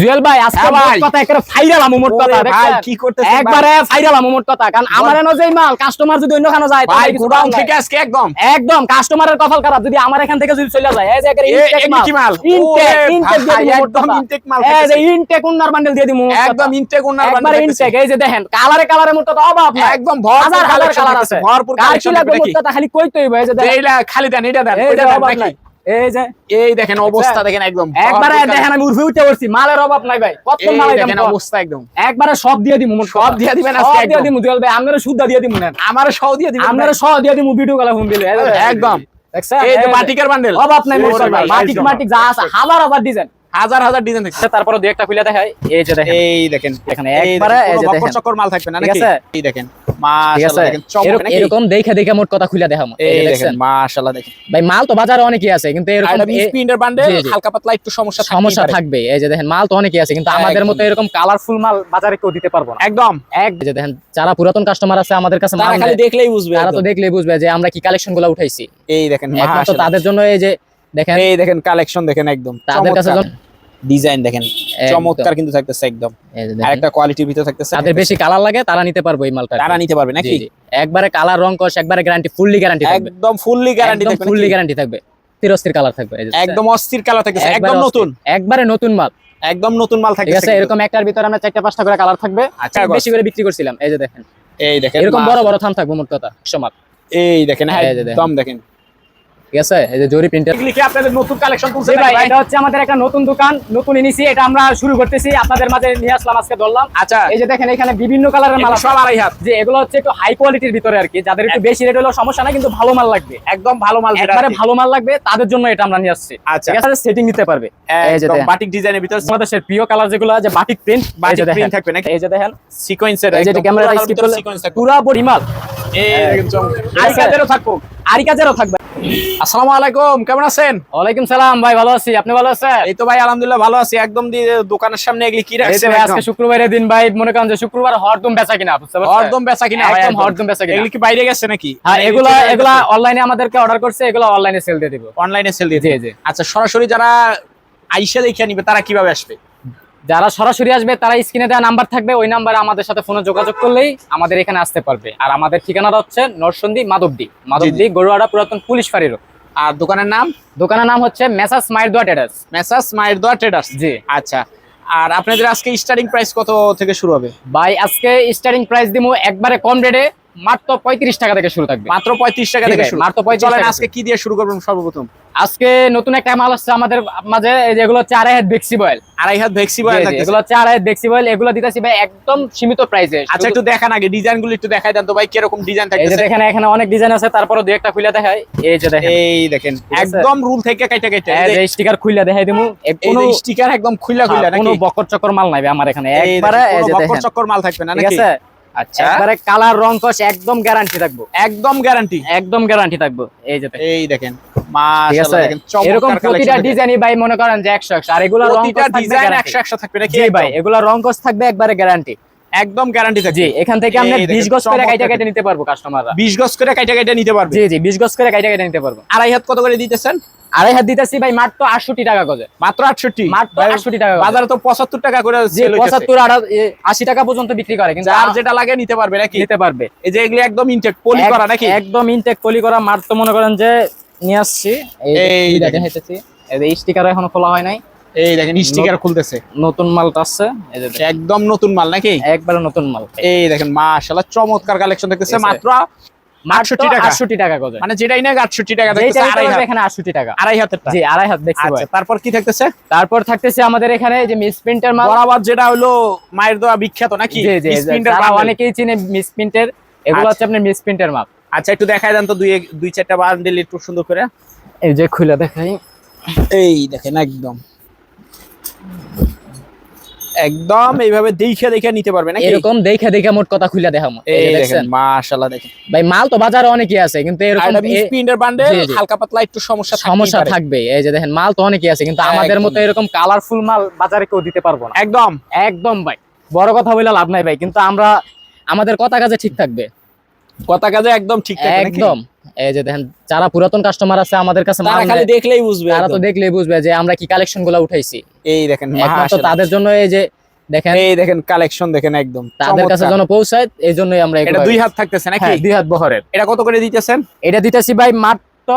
জুয়েল ভাই আজকে হ্যাঁ ভাই। কথা একেবারে মোট কথা। ভাই, কি করতেছেন একবারে মোট কথা। কারণ আমার এনে যেই মাল কাস্টমার যদি অন্য খানো যায় ভাই গোডাউন থেকে আজকে একদম। একদম কাস্টমারের কপাল খারাপ যদি আমার এখান থেকে যদি চলে যায়। এই যে একেবারে এ- intake এমনি কি মাল? ভাই, দিবো মোট একদম intake মাল এই যে intake উন্নার বান্ডেল দিয়ে কথা। একদম ইনটেক ওনার একবারে intake, এই যে দেখেন কালারে কালারে মোট কথা অভাব নাই। একদম ভরপুর হাজার হাজার কালার আছে। ভরপুর কার কি collection লাগবে থাকবে মোট কথা খালি কইতে হইবে এই যে দেখেন। খালি দেন এটা দেন নাকি? এই যে এই দেখেন অবস্থা দেখেন একদম একবারে দেখেন আমি উঠে উঠে পড়ছি মালের অভাব নাই ভাই কত মাল দেখেন অবস্থা একদম। একবারে সব দিয়ে দিমু সব দিয়ে দিবেন আজকে দিয়ে দিমু জুয়েল ভাই সুদ্ধা দিয়ে দিমু নেন। আমার সহ দিয়ে দিবেন। সহ দিয়ে দিমু ভিডিও কলে ফোন দিলে। একদম। এই যে। বাটিকের বান্ডেল অভাব নাই মোট ভাই, মাটিক একদম। মাটিক যা আছে হাজার হাজার ডিজাইন হাজার হাজার ডিজাইন থাকছে তারপরে দুই একটা খুলে দেখাই এই যে দেখেন। এই দেখেন এখানে একবারে এই যে দেখেন। চক্কর মাল থাকবে না নাকি? এই দেখেন। এরকম- দেখে দেখে মোট কথা খুলে দেখামু। দেখেন মাশাআল্লাহ দেখেন। ভাই মাল তো বাজারে অনেকই আছে কিন্তু এরকম বান্ডেল। হালকা পাতলা একটু সমস্যা সমস্যা থাকবে এই যে দেখেন মাল তো অনেকই আছে কিন্তু আমাদের মতো এরকম কালারফুল মাল বাজারে কেউ দিতে পারব না। একদম। এক যে দেখেন যারা পুরাতন কাস্টমার আছে আমাদের কাছে মাল খালি দেখলেই বুঝবে তারা তো দেখলেই বুঝবে যে আমরা কি কালেকশনগুলো উঠাইছি। এই দেখেন মাশাআল্লাহ। তাদের জন্য এই যে দেখেন এই দেখেন কালেকশন দেখেন একদম। তাদের কাছে ডিজাইন দেখেন চমৎকার কিন্তু থাকতেছে একদম। এই যে আর দেখেন, একটা কোয়ালিটির ভিতরে থাকতেছে। তাদের বেশি কালার লাগে তারা নিতে পারবে এই মালটা তারা নিতে পারবে নাকি। একবারে কালার রং একবারে গ্যারান্টি ফুললি গ্যারান্টি থাকবে। একদম ফুললি গ্যারান্টি থাকবে ফুললি গ্যারান্টি থাকবে। চিরস্থির কালার থাকবে একদম অস্থির কালার একবারে একদম নতুন। একবারে নতুন মাল। একদম নতুন মাল ঠিক আছে এরকম একটার ভিতরে আমরা চারটা পাঁচটা করে কালার থাকবে। আচ্ছা, বেশি করে বিক্রি করছিলাম এই যে দেখেন। এই দেখেন এরকম বড় বড় থাম থাকবে মোট কথা সমাল এই দেখেন এই যে একদম দেখেন। ঠিক আছে? এই যে জরি প্রিন্টার এগুলি আপনাদের নতুন কালেকশন তুলছে ভাই এটা হচ্ছে আমাদের একটা নতুন দোকান নতুন ইনিছি এটা আমরা শুরু করতেছি আপনাদের মাঝে নিয়ে আসলাম আজকে ধরলাম। আচ্ছা। এই যে দেখেন এখানে বিভিন্ন কালারের মাল সব আড়াই হাত। যে এগুলো হচ্ছে একটু হাই কোয়ালিটির ভিতরে আর কি যাদের একটু বেশি রেট হলেও সমস্যা না কিন্তু ভালো মাল লাগবে। একদম ভালো মাল একবারে ভালো মাল লাগবে তাদের জন্য এটা আমরা নিয়ে আসছি। আচ্ছা। সেটিং নিতে পারবে। এই যে বাটিক ডিজাইনের ভিতরে। আমাদের প্রিয় কালার যেগুলো আছে বাটিক প্রিন্ট বাটিক print থাকবে নাকি? এই যে দেখেন। সিকোয়েন্সের এই যে ক্যামেরা স্কিপ করলে পুরো বডি মাল। আর কাজেরও থাকবে। আসসালামু আলাইকুম কেমন আছেন? ওয়ালাইকুম সালাম ভাই ভালো আছি। আপনি ভালো আছেন? এই তো ভাই আলহামদুলিল্লাহ ভালো আছি। একদম দোকানের সামনে এগুলি কি এই রাখছেন ভাই, আজকে শুক্রবারের দিন ভাই। মনে করেন যে শুক্রবার হরদম বেচা কিনা হরদম বেচা কিনা একদম একদম। হরদম বেচা কিনা। এগুলি কি বাইরে গেছে নাকি? হ্যাঁ এগুলা এগুলা অনলাইনে আমাদেরকে অর্ডার করছে এগুলা অনলাইনে সেল দিয়ে দিব। অনলাইনে সেল দিয়ে আচ্ছা সরাসরি যারা আইসা দেখে নিবে তারা কীভাবে আসবে? যারা সরাসরি আসবে তারা স্ক্রিনে দেওয়া নাম্বার থাকবে। ওই নাম্বারে আমাদের সাথে ফোনে যোগাযোগ করলেই আমাদের এখানে আসতে পারবে। আর আমাদের ঠিকানাটা হচ্ছে নরসন্দী মাধবদী। মাধবদী গরুয়াড়া পুরাতন পুলিশ ফাঁড়ির আর দোকানের নাম? দোকানের নাম হচ্ছে মেসাস মায়ের দোয়া ট্রেডার্স। মেসাস মায়ের দোয়া ট্রেডার্স? জি। আচ্ছা। আর আপনাদের আজকে স্টার্টিং প্রাইস কত থেকে শুরু হবে? ভাই আজকে স্টার্টিং প্রাইস দিব একবারে কম রেটে মাত্র পঁয়ত্রিশ টাকা থেকে শুরু থাকবে। মাত্র পঁয়ত্রিশ টাকা থেকে শুরু। মাত্র 35 চলেন টাকা আজকে কি দিয়ে শুরু করবেন সর্বপ্রথম? আজকে নতুন একটা মাল আসছে আমাদের মাঝে যেগুলো হচ্ছে আড়াই হাত বেক্সি বয়েল আড়াই হাত ভেক্সি বয়েল এগুলো হচ্ছে আড়াই হাত বয়েল এগুলো দিতেছি ভাই একদম সীমিত প্রাইসে আচ্ছা একটু দেখান আগে ডিজাইনগুলো একটু দেখাই দেন তো ভাই কীরকম ডিজাইন এই যে দেখেন এখানে অনেক ডিজাইন আছে তারপরে দুই একটা খুলে দেখাই। এই যে দেখেন। এই দেখেন একদম রুল থেকে কাইটা কাইটা এই স্টিকার খুলে দেখাই দিমু। কোনো স্টিকার একদম খুইলা খুইলা হ্যাঁ, কোনো বকর চক্কর মাল নাই আমার এখানে। একবারে এই যে দেখেন। চক্কর মাল থাকবে না ঠিক আছে? আচ্ছা। একবারে কালার রং কস একদম গ্যারান্টি থাকব। একদম গ্যারান্টি একদম গ্যারান্টি থাকব। এই যে এই দেখেন। মাশাআল্লাহ দেখেন এরকম চমৎকার প্রতিটা কালেকশন ডিজাইনই ভাই মনে করেন যে 100 100 আর এগুলা রং প্রতিটা ডিজাইন 100 100 থাকবে ভাই? এগুলা রং কস থাকবে একবারে গ্যারান্টি একদম গ্যারান্টি থাকবে। জি এখান থেকে আমরা 20 গজ করে কাইটা কাইটা নিতে পারব কাস্টমাররা 20 গজ করে কাইটা কাইটা নিতে পারবে। জি জি 20 গজ করে কাইটা কাইটা নিতে পারব। আড়াই হাত কত করে দিতেছেন? আড়াই হাত দিতেছি ভাই মাত্র 68 টাকা গজে। মাত্র 68 মাত্র 68 টাকা। বাজারে তো 75 টাকা করে হইতেছে। 75 আর 80 টাকা পর্যন্ত বিক্রি করে কিন্তু আর যেটা লাগে নিতে পারবে নাকি? নিতে পারবে। এই যে এগুলি একদম ইনটেক পলি করা নাকি? একদম ইনটেক পলি করা তো মনে করেন যে নিয়ে আসছি। এই দেখেন। দেখাইতেছি এই স্টিকার এখনও খোলা হয় নাই। এই দেখেন স্টিকার খুলতেছে। নতুন মালটা দেখেন, একদম নতুন মাল নাকি? একবারে নতুন মাল। এই দেখেন মাশাআল্লাহ চমৎকার কালেকশন দেখতেছে। মাত্র মাত্র 68 টাকা। 68 টাকা গজে। যেটাই না 68 টাকা যেইটা দেখতেছে নিতে আড়াই পারবে হাত। এখানে 68 টাকা। আড়াই হাতের আড়াই হাত তারপর কি থাকতেছে? তারপর থাকতেছে আমাদের এখানে যে মিস প্রিন্টের মাল। যেটা হলো মায়ের দোয়া বিখ্যাত নাকি। অনেকেই চিনে মিস প্রিন্টের এগুলো আচ্ছা। হচ্ছে আপনার মিস প্রিন্টের মাল। আচ্ছা একটু দেখাই দেন তো দুই দুই চারটা বান্ডেল একটু সুন্দর করে। এই যে খুলে দেখাই। এই দেখেন একদম। একদম এইভাবে দেখে দেখে নিতে পারবে নাকি? এরকম দেখে দেখে মোট কথা খুলে দেখামো। এই দেখেন মাশাআল্লাহ দেখেন। ভাই মাল তো বাজারে অনেকই আছে কিন্তু এরকম। হালকা পাতলা একটু সমস্যা সমস্যা থাকবে। এই যে দেখেন মাল তো অনেকই আছে কিন্তু আমাদের মতো এরকম কালারফুল মাল বাজারে কেউ দিতে পারব না। একদম। একদম ভাই। বড় কথা বলে লাভ নাই ভাই কিন্তু আমরা আমাদের কথা কাজে ঠিক থাকবে। কথা কাজে একদম ঠিকঠাক নাকি? একদম। এই যে দেখেন যারা পুরাতন কাস্টমার আছে আমাদের কাছে তারা খালি দেখলেই বুঝবে তারা তো দেখলেই বুঝবে যে আমরা কি কালেকশনগুলা উঠাইছি। এই দেখেন মাশাআল্লাহ। তাদের জন্য এই যে দেখেন এই দেখেন কালেকশন দেখেন একদম। তাদের কাছে যেন পৌঁছায় এই জন্যই আমরা এটা দুই হাত থাকতেছে নাকি? হ্যাঁ, দুই হাত বহরের। এটা কত করে দিতেছেন? এটা দিতেছি ভাই মাত্র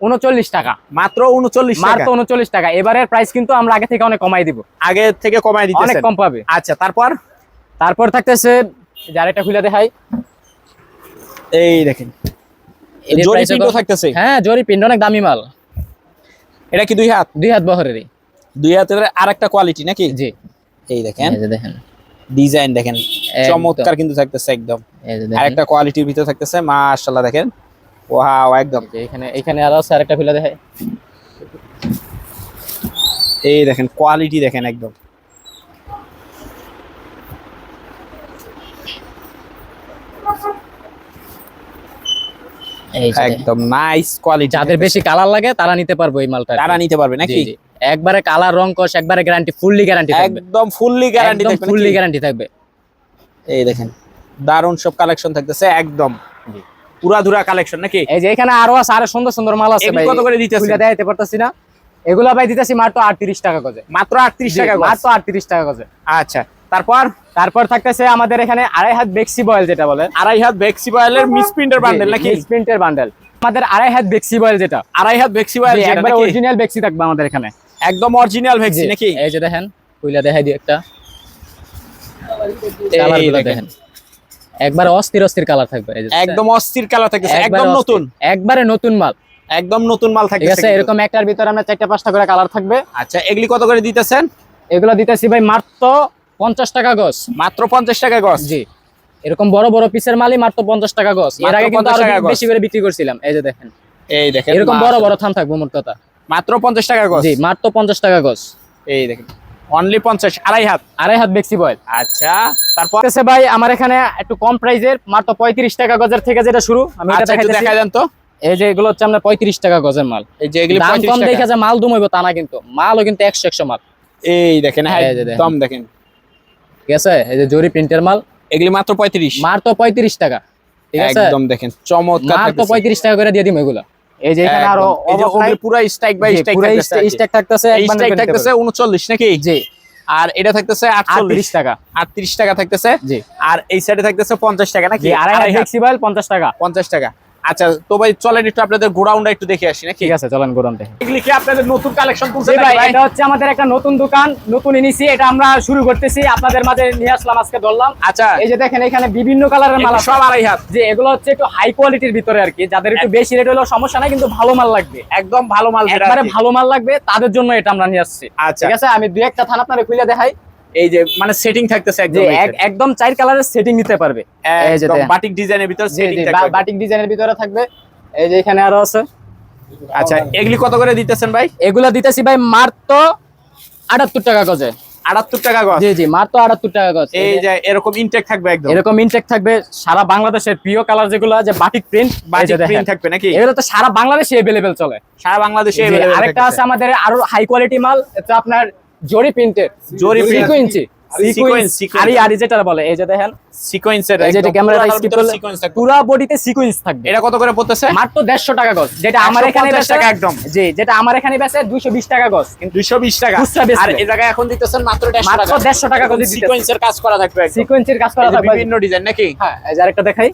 উনচল্লিশ টাকা। মাত্র উনচল্লিশ মাত্র উনচল্লিশ টাকা। এবারের প্রাইস কিন্তু আমরা আগে থেকে অনেক কমাই দিব। আগে থেকে কমাই কমায় অনেক কম পাবে। আচ্ছা তারপর? তারপর থাকতেছে যার এটা খুলে দেখাই। এই দেখেন। জরি প্রিন্টও থাকতেছে? হ্যাঁ জরি পিন্ড অনেক দামি মাল। এটা কি দুই হাত? দুই হাত বহরেরই। দুই হাতের আরেকটা কোয়ালিটি নাকি? জি। এই দেখেন। এই যে দেখেন। ডিজাইন দেখেন। চমৎকার কিন্তু থাকতেছে একদম। এই যে দেখেন। আরেকটা কোয়ালিটির ভিতরে থাকতেছে মাশাআল্লাহ দেখেন। ওয়াও একদম। যে এখানে এখানে আরও আছে আরেকটা খুলে দেখাই। এই দেখেন কোয়ালিটি দেখেন একদম এই যে দেখেন। একদম নাইস কোয়ালিটি যাদের বেশি কালার লাগে তারা নিতে পারব এই মালটা তারা নিতে পারবে নাকি। একবারে কালার রং কষ একবারে গ্যারান্টি ফুললি গ্যারান্টি থাকবে। একদম ফুললি গ্যারান্টি থাকবে ফুললি গ্যারান্টি থাকবে। এই দেখেন দারুণ সব কালেকশন থাকতেছে একদম। পুরা ধুরা কালেকশন নাকি? এই যে এখানে আরও আছে আরও সুন্দর সুন্দর মাল আছে ভাই। কত করে দিতেছেন? খুলে দেখাইতে পারতাছি না। এগুলা ভাই দিতেছি মাত্র আটত্রিশ টাকা গজে। মাত্র আটত্রিশ জি, টাকা গজ। মাত্র আটত্রিশ টাকা গজে। আচ্ছা তারপর? তারপর থাকতেছে আমাদের এখানে আড়াই হাত বেক্সি বয়েল যেটা বলে। আড়াই হাত ভেক্সি বয়েলের মিস প্রিন্টার বান্ডেল নাকি? প্রিন্টের বান্ডেল আমাদের আড়াই হাত বেক্সি বয়েল যেটা। আড়াই হাত ভেক্সি বয়েল যেটা অরিজিনাল বেক্সি থাকবে আমাদের এখানে। একদম অরিজিনাল ভেক্সি নাকি? এই যে দেখেন খুলে দেখাই দিই একটা। দেখেন। একবারে অস্থির অস্থির কালার থাকবে এই যে একদম অস্থির কালার একবারে একদম নতুন। একবারে নতুন মাল। একদম নতুন মাল ঠিক আছে এরকম একটার ভিতরে আমরা চারটা পাঁচটা করে কালার থাকবে। আচ্ছা এগুলি কত করে দিতেছেন? এগুলো দিতেছি ভাই মাত্র পঞ্চাশ টাকা গজ। মাত্র পঞ্চাশ টাকা গজ? জি। এরকম বড় বড় পিসের মালই মাত্র পঞ্চাশ টাকা গজ। এর আগে কিন্তু আরও বেশি করে বিক্রি করছিলাম। এই যে দেখেন। এই দেখেন এরকম বড় বড় থান থাকব মোট কথা। মাত্র পঞ্চাশ টাকা গজ? জি মাত্র পঞ্চাশ টাকা গজ। এই দেখেন অনলি পঞ্চাশ আড়াই হাত। আড়াই হাত বেক্সি বয়েল। আচ্ছা তারপর? আছে ভাই আমার এখানে একটু কম প্রাইজের মাত্র পঁয়ত্রিশ টাকা গজের থেকে যেটা শুরু আমি এটা আচ্ছা একটু দেখা দেন তো। এই যে এগুলো হচ্ছে আমরা পঁয়ত্রিশ টাকা গজের মাল। এই যে এগুলি দাম কম দেখে টাকা। যে মাল দুম হইব তা না কিন্তু। মালও কিন্তু একশো একশো মাল। এই দেখেন হ্যাঁ যে দেখেন। ঠিক আছে? এই যে জরি প্রিন্টের মাল। এগুলি মাত্র পঁয়ত্রিশ। মাত্র পঁয়ত্রিশ টাকা ঠিক আছে? একদম দেখেন চমৎকার মাল পঁয়ত্রিশ টাকা করে দিয়ে দিম এগুলো। এই যে এখানে আরও এই যে ওগুলি পুরা স্ট্রাইক বাই জি, স্ট্রাইক থাকতেছে আর কি। স্ট্যাক থাকতেছে এই এক স্ট্রাইক থাকতেছে উনচল্লিশ নাকি? জি। আর এটা থাকতেছে আটচল্লিশ। 38 টাকা। আটত্রিশ টাকা থাকতেছে। জি। আর এই সাইডে থাকতেছে পঞ্চাশ টাকা নাকি? হাত, ফ্লেক্সিবল 50 টাকা। পঞ্চাশ টাকা। আচ্ছা তো ভাই চলেন একটু আপনাদের গোডাউনটা একটু দেখে আসি নাকি? ঠিক আছে চলেন গরম দেখে। এগুলি কি আপনাদের নতুন কালেকশন তুলছে ভাই এটা হচ্ছে আমাদের একটা নতুন দোকান নতুন এটা আমরা শুরু করতেছি আপনাদের মাঝে নিয়ে আসলাম আজকে ধরলাম। আচ্ছা। এই যে দেখেন এখানে বিভিন্ন কালারের মাল সব আড়াই হাত। যে এগুলো হচ্ছে একটু হাই কোয়ালিটির ভিতরে আর কি যাদের একটু বেশি রেট হলেও সমস্যা নাই কিন্তু ভালো মাল লাগবে। একদম ভালো মাল একবারে ভালো মাল লাগবে তাদের জন্য এটা আমরা নিয়ে আসছি। আচ্ছা। ঠিক আছে আমি দুই একটা থান আপনারে খুলে দেখাই। এই যে মানে সেটিং থাকতেছে যে একদম এই এক- side। একদম চার কালারের সেটিং নিতে পারবে এই যে একদম দেখেন। বাটিক ডিজাইনের ভিতর জি সেটিং জি থাকবে বা- বাটিক ডিজাইনের ভিতরে থাকবে এই যে এখানে আরো আছে আচ্ছা এগুলি কত করে দিতেছেন ভাই এগুলা দিতেছি ভাই মাত্র আটাত্তর টাকা গজে আটাত্তর টাকা গজ জি জি মাত্র আটাত্তর টাকা গজ এই যে এরকম ইনটেক থাকবে একদম এরকম ইনটেক থাকবে সারা বাংলাদেশের প্রিয় কালার যেগুলো যে বাটিক প্রিন্ট বাটিক প্রিন্ট থাকবে নাকি এগুলো তো সারা বাংলাদেশে अवेलेबल চলে সারা বাংলাদেশে জি, available আরেকটা আছে থাকতেছে। আমাদের আরো হাই কোয়ালিটি মাল এটা আপনার জরি প্রিন্টের জরি। সিকোয়েন্সি সিকোয়েন্স। আরি আরি যেটা বলে এই যে দেখেন সিকোয়েন্সের এই যে একদম ক্যামেরা স্কিপ করলে। পুরো বডিতে সিকোয়েন্স থাকবে এটা কত করে পড়তেছে মাত্র দেড়শো টাকা গজ যেটা আমার এখানে বেচে টাকা একদম। জি যেটা আমার এখানে বেচে দুইশো বিশ টাকা গজ কিন্তু দুইশো বিশ টাকা আর এই জায়গায় এখন দিতেছেন মাত্র দেড়শো মাত্র টাকা 150 টাকা দিতেছে। সিকোয়েন্সের কাজ করা থাকবে। সিকোয়েন্সের কাজ করা থাকবে বিভিন্ন ডিজাইন নাকি হ্যাঁ এই যে আরেকটা দেখাই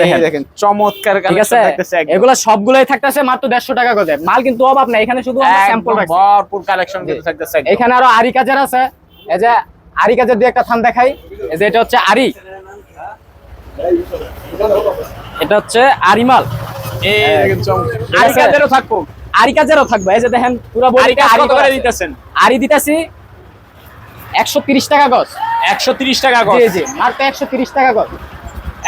দেখেন দেখেন। চমৎকার ঠিক আছে? কালেকশন থাকতেছে একদম। এগুলো সবগুলাই থাকতেছে মাত্র দেড়শো টাকা গজে। মাল কিন্তু অভাব নাই এখানে শুধু স্যাম্পল ভরপুর কালেকশন থাকতেছে এখানে আরও আরি কাজের আছে। এই যে আরি কাজের দিয়ে একটা থান দেখাই। এই যে এটা হচ্ছে আরি। এটা হচ্ছে আরিমাল। কাদেরও থাকব। আরি কাজেরও থাকবে। এই যে দেখেন পুরো আর আরি কত করে দিতেছেন? আরি দিতাছি একশো তিরিশ টাকা গজ। একশো তিরিশ টাকা গজ। জি জি মাত্র একশো তিরিশ টাকা গজ।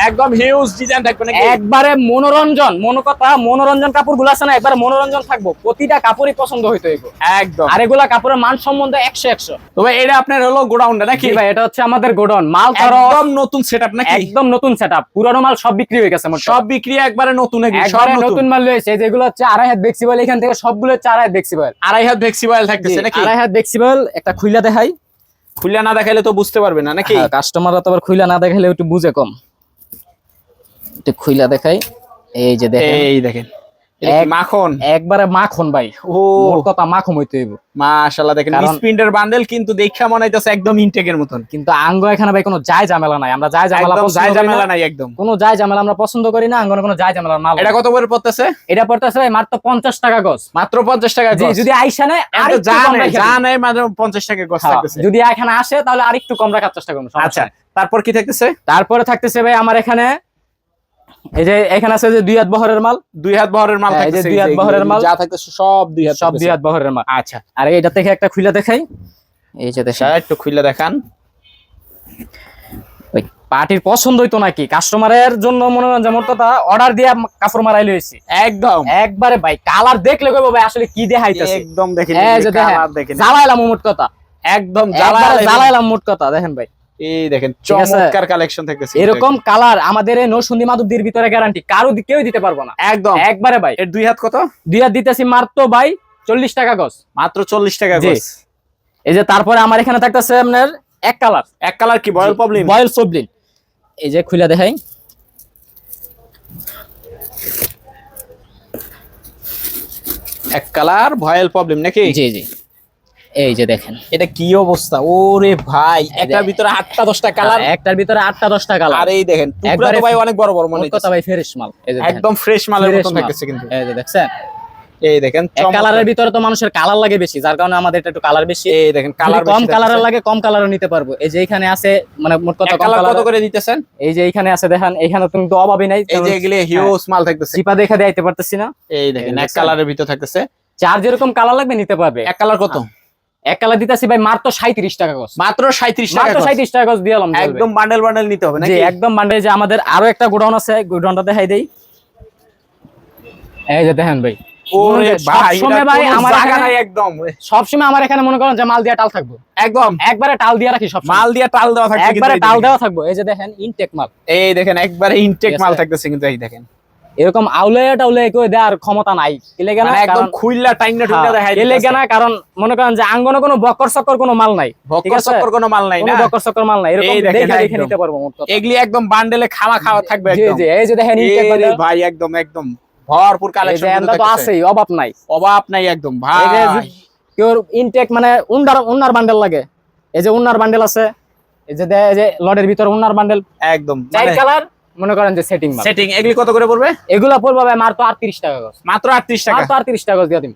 একদম হিউজ ডিজাইন থাকবে নাকি? একবারে মনোরঞ্জন মনো কথা মনোরঞ্জন কাপড়গুলো আছে না একবারে মনোরঞ্জন থাকব। প্রতিটা কাপড়ই পছন্দ হইতো এগুলো। একদম। আর এগুলা কাপড়ের মান সম্বন্ধে একশো একশো। তবে এটা আপনার হলো গোডাউনটা নাকি? ভাই এটা হচ্ছে আমাদের গোডাউন মাল তো একদম নতুন সেটআপ নাকি? একদম নতুন সেট আপ পুরানো মাল সব বিক্রি হয়ে গেছে সব বিক্রি একবারে নতুন সব নতুন। মাল রয়েছে। যেগুলো হচ্ছে আড়াই হাত ফ্লেক্সিবল এখান থেকে সবগুলো হচ্ছে আড়াই হাত ফ্লেক্সিবল আড়াই হাত ফ্লেক্সিবল থাকতেছে নাকি? আড়াই হাত ফ্লেক্সিবল একটা খুইলা দেখাই। খুলে না দেখাইলে তো বুঝতে পারবে না নাকি? কাস্টমাররা তো আবার খুইলা না দেখালে একটু বুঝে কম। একটু খুইলা দেখাই। এই যে দেখেন। এই দেখেন। মাখন? একবারে মাখন ভাই। ও। কথা মাখন হইতে হইব। মাশাআল্লাহ দেখেন স্প্রিন্টের বান্ডেল কিন্তু দেখা মনে হইতাছে একদম ইনটেকের মতন। কিন্তু আঙ্গ এখানে ভাই কোনো যায় ঝামেলা নাই। আমরা যায় ঝামেলা পছন্দ যায় করি ঝামেলা না। নাই একদম। কোনো যায় ঝামেলা আমরা পছন্দ করি না আঙ্গনে কোনো যায় ঝামেলার মাল এটা কত করে পড়তেছে? এটা পড়তেছে ভাই মাত্র পঞ্চাশ টাকা গজ। মাত্র পঞ্চাশ টাকা জি গজ। যদি আইসা নেয় যা দিই। নেয় মাত্র পঞ্চাশ টাকা গজ হ্যাঁ, থাকতেছে। যদি এখানে আসে তাহলে আরেকটু কম রাখার চেষ্টা করব আচ্ছা তারপর কি থাকতেছে? তারপরে থাকতেছে ভাই আমার এখানে এই যে এখানে আছে যে দুই হাত বহরের মাল। দুই হাত বহরের মাল হ্যাঁ, এই যে দুই হাত বহরের মাল। যা থাকতেছে সব দুই হাত সব দুই হাত বহরের মাল। আচ্ছা। আর এটা থেকে একটা খুলে দেখাই। এই যে দেখেন। আচ্ছা, একটু খুলে দেখান। ওই পার্টির পছন্দ হইতো নাকি? কাস্টমারের জন্য মনে হয় যে মোট কথা অর্ডার দিয়ে কাপড় মারাই লইছি একদম। একবারে ভাই কালার দেখলে কইবো ভাই আসলে কি দেখাইতেছে। একদম দেখেন এই যে দেখেন জ্বালাইলাম মোট কথা। একদম জ্বালাইলাম। মোট কথা দেখেন ভাই। এই দেখেন চমৎকার কালেকশন থাকতেছে এরকম কালার আমাদের এই নৌসুন্দি মাদুদির ভিতরে গ্যারান্টি কারও কেউ দিতে পারব না। একদম। একবারে ভাই। এর দুই হাত কত? দুই হাত দিতেছি মাত্র ভাই চল্লিশ টাকা গজ। মাত্র চল্লিশ টাকা। গজ। এই যে তারপরে আমার এখানে থাকতেছে আপনার এক কালার এক কালার কি? বয়েল প্রবলেম বয়েল সবলিন। এই যে খুলে দেখাই। এক কালার ভয়েল প্রবলেম নাকি? জি জি। এই যে দেখেন। এটা কি অবস্থা? ওরে ভাই একটার ভিতরে আটটা দশটা কালার? একটার ভিতরে আটটা দশটা কালার। আর এই দেখেন টুকরা তো ভাই অনেক বড় বড় মনে কথা ভাই ফ্রেশ মাল। এই যে একদম ফ্রেশ মালের মাল। থাকতেছে কিন্তু। এই যে দেখছেন? এই দেখেন কালারের ভিতরে তো মানুষের কালার লাগে বেশি যার কারণে আমাদের এটা একটু কালার বেশি। এই দেখেন কালার কম কালারের লাগে কম কালারও নিতে পারব। এই যে এখানে আছে মানে মোট কথা কম কালার কত করে দিতেছেন? এই যে এখানে আছে দেখেন এখানে তো কিন্তু অভাবই নাই এই যে এগুলি হিউজ মাল থাকতেছে। চিপা দেখে দিতে পারতেছি না। এই দেখেন এক কালারের ভিতর থাকতেছে। চার যেরকম কালার লাগবে নিতে পারবে। এক কালার কত? এক কালার দিতেছি ভাই মাত্র সাঁত্রিশ টাকা গজ মাত্র সাঁত্রিশ টাকা মাত্র টাকা গজ একদম বান্ডেল বান্ডেল নিতে হবে জি নাকি? একদম মান্ডে যে আমাদের আরও একটা গোডাউন আছে গোডাউনটা দেখাই দেই। এই যে দেখেন ভাই। সবসময় আমার এখানে মনে করেন যে মাল দিয়া টাল থাকব। একদম। একবারে টাল দিয়ে রাখি সব মাল দিয়ে টাল দেওয়া থাকছে একবারে টাল দেওয়া থাকব। এই যে দেখেন ইনটেক মাল। এই দেখেন একবারে ইনটেক মাল থাকতেছে কিন্তু এই দেখেন। এরকম আউলে টাউলে কেউ দেওয়ার ক্ষমতা নাই। কেলে কেন মানে একদম খুইল্লা টাইমটা টুইলা দেখাই কেলে কেন কারণ মনে করেন যে আঙ্গনে কোনো বকর সকর কোনো মাল নাই। ভক্কর চক্কর কোনো মাল নাই না? বকর সকর মাল নাই। এরকম দেখে দেখে। নিতে পারব এগুলি একদম বান্ডেলে খাওয়া খাওয়া থাকবে জি একদম। জি এই যে দেখেন ভাই একদম একদম। ভরপুর কালেকশন তো আছেই অভাব নাই। অভাব নাই একদম ভাই। কেউ ইনটেক মানে উন্নার উন্নার বান্ডেল লাগে। এই যে উন্নার বান্ডেল আছে এই যে দে- এই যে লডের ভিতর উন্নার বান্ডেল। একদম চার কালার? মনে করেন যে সেটিং সেটিং এগুলি কত করে পড়বে? এগুলো পড়বে মাত্র আটত্রিশ টাকা গজ মাত্র আটত্রিশ টাকা। মাত্র আটত্রিশ টাকা গজ দিয়ে দিন